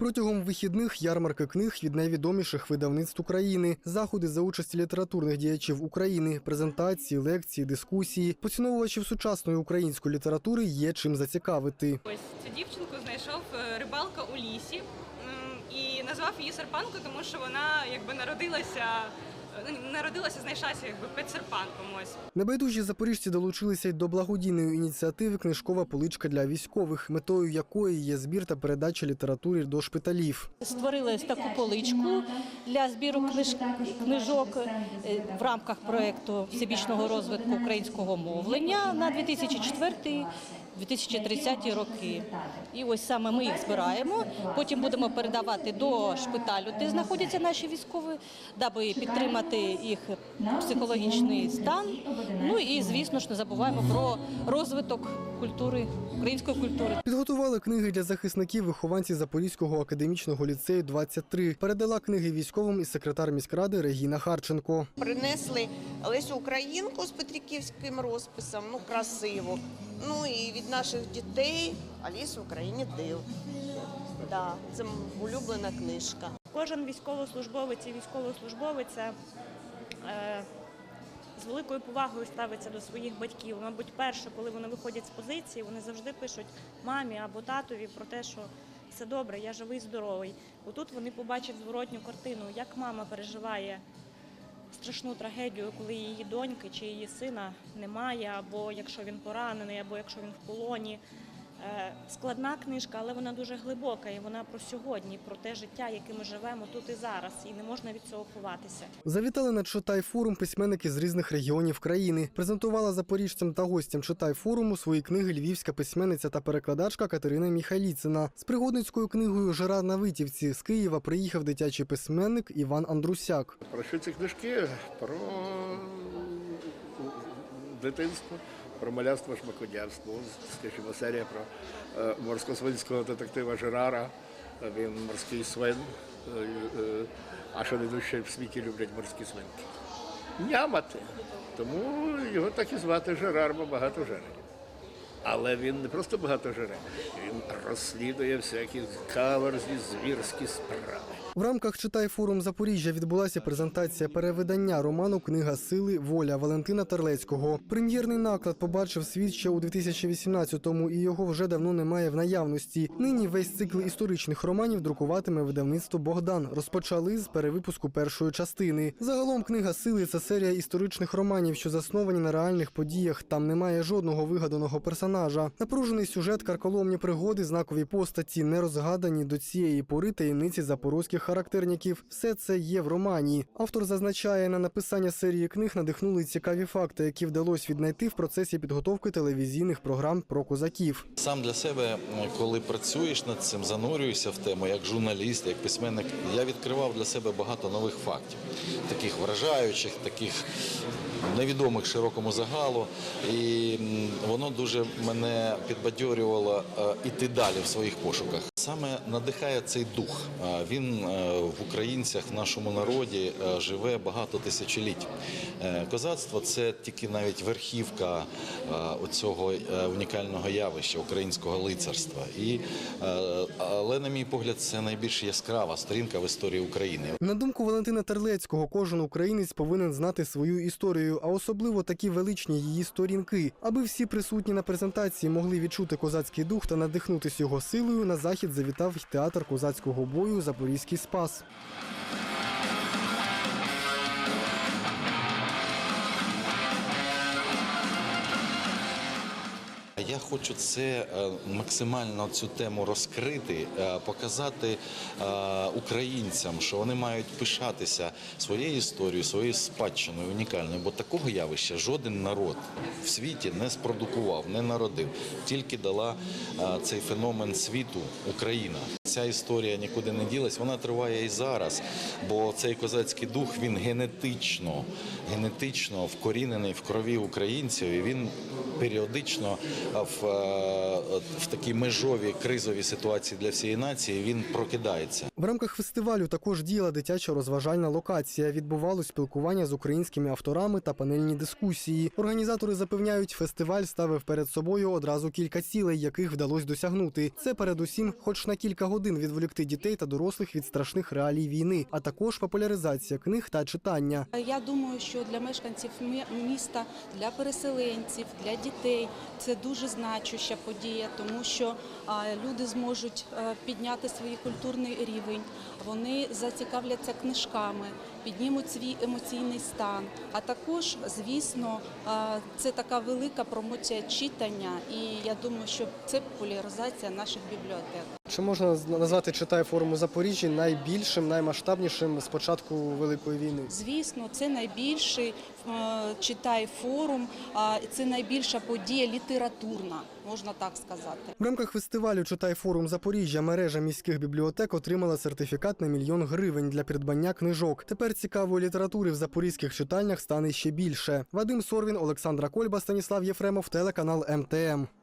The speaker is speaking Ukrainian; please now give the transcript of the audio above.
Протягом вихідних ярмарки книг від найвідоміших видавництв України, заходи за участі літературних діячів України, презентації, лекції, дискусії. Поціновувачів сучасної української літератури є чим зацікавити. Ось цю дівчинку знайшов е, рибалка у лісі і назвав її серпанку, тому що вона якби народилася, ну, народилася, знайшлася якби під серпанком. Ось Небайдужі запоріжці долучилися й до благодійної ініціативи Книжкова поличка для військових, метою якої є збір та передача літератури до шпиталів. Створили таку поличку для збіру книж... книжок е, в рамках проєкту всебічного розвитку українського мовлення на 2004 2030 роки. І ось саме ми їх збираємо. Потім будемо передавати до шпиталю, де знаходяться наші військові, даби підтримати їх психологічний стан. Ну і звісно ж не забуваємо про розвиток культури, української культури. Підготували книги для захисників вихованці Запорізького академічного ліцею 23. Передала книги військовим і секретар міськради Регіна Харченко. Принесли Лесю Українку з петриківським розписом, ну красиво. Ну і від наших дітей Алісу в Україні див. Да, це улюблена книжка. Кожен військовослужбовець і військовослужбовиця е, з великою повагою ставиться до своїх батьків. Мабуть, перше, коли вони виходять з позиції, вони завжди пишуть мамі або татові про те, що все добре, я живий, здоровий. Бо тут вони побачать зворотню картину, як мама переживає страшну трагедію, коли її доньки чи її сина немає, або якщо він поранений, або якщо він в полоні. Е, Складна книжка, але вона дуже глибока, і вона про сьогодні, про те життя, яке ми живемо тут і зараз, і не можна від цього ховатися. Завітали на читай форум письменники з різних регіонів країни. Презентувала запоріжцям та гостям читай форуму свої книги львівська письменниця та перекладачка Катерина Міхаліцина. З пригодницькою книгою Жара на витівці з Києва приїхав дитячий письменник Іван Андрусяк. Про що ці книжки? Про дитинство, про малярство, шмакодярство, Скажімо, серія про е, морсько-свинського детектива Жерара. Він морський свин. Е, е, А що не дужче в світі люблять морські свинки? Нямати. Тому його так і звати Жерар, бо багато жере. Але він не просто багато жере, він розслідує всякі каверзні, звірські справи. В рамках читай форум Запоріжжя відбулася презентація перевидання роману Книга сили Воля Валентина Терлецького. Прем'єрний наклад побачив світ ще у 2018-му, і його вже давно немає в наявності. Нині весь цикл історичних романів друкуватиме видавництво Богдан. Розпочали з перевипуску першої частини. Загалом книга сили це серія історичних романів, що засновані на реальних подіях. Там немає жодного вигаданого персонажа. Напружений сюжет, карколомні пригоди, знакові постаті, не розгадані до цієї пори таємниці запорозьких характерників. Все це є в романі. Автор зазначає, на написання серії книг надихнули цікаві факти, які вдалося віднайти в процесі підготовки телевізійних програм про козаків. Сам для себе, коли працюєш над цим, занурюєшся в тему як журналіст, як письменник, я відкривав для себе багато нових фактів, таких вражаючих, таких невідомих широкому загалу. І воно дуже мене підбадьорювало йти іти далі в своїх пошуках. Саме надихає цей дух. Е, Він е, в українцях, в нашому народі е, живе багато тисячоліть. Козацтво це тільки навіть верхівка оцього е, унікального явища українського лицарства. Але, на мій погляд, це найбільш яскрава сторінка в історії України. На думку Валентина Терлецького, кожен українець повинен знати свою історію, а особливо такі величні її сторінки, аби всі присутні на презентації могли відчути козацький дух та надихнутися його силою. На захід завітав й театр козацького бою Запорізький спас. Я хочу це е, максимально цю тему розкрити, е, показати е, українцям, що вони мають пишатися своєю історією, своєю спадщиною унікальною, бо такого явища жоден народ в світі не спродукував, не народив. Тільки дала цей феномен світу Україна. Ця історія нікуди не ділась, вона триває і зараз, бо цей козацький дух він генетично, генетично вкорінений в крові українців, і він періодично в, е, в такій межовій кризовій ситуації для всієї нації він прокидається. В рамках фестивалю також діяла дитяча розважальна локація. Відбувалось спілкування з українськими авторами та панельні дискусії. Організатори запевняють, фестиваль ставив перед собою одразу кілька цілей, яких вдалося досягнути. Це передусім, хоч на кілька годин відволікти дітей та дорослих від страшних реалій війни, а також популяризація книг та читання. Я думаю, що для мешканців мі- міста, для переселенців, для дітей це дуже значуща подія, тому що люди зможуть е, підняти свій культурний рівень, вони зацікавляться книжками, піднімуть свій емоційний стан. А також, звісно, це така велика промоція читання, і я думаю, що це популяризація наших бібліотек. Чи можна назвати читай форум у Запоріжжі найбільшим, наймасштабнішим з початку великої війни? Звісно, це найбільший е, читай форум, це найбільша подія літературна, можна так сказати. В рамках фестивалю Читай форум Запоріжжя мережа міських бібліотек отримала сертифікат на мільйон гривень для придбання книжок. Тепер цікавої літератури в запорізьких читальнях стане ще більше. Вадим Сорвін, Олександра Кольба, Станіслав Єфремов, телеканал МТМ.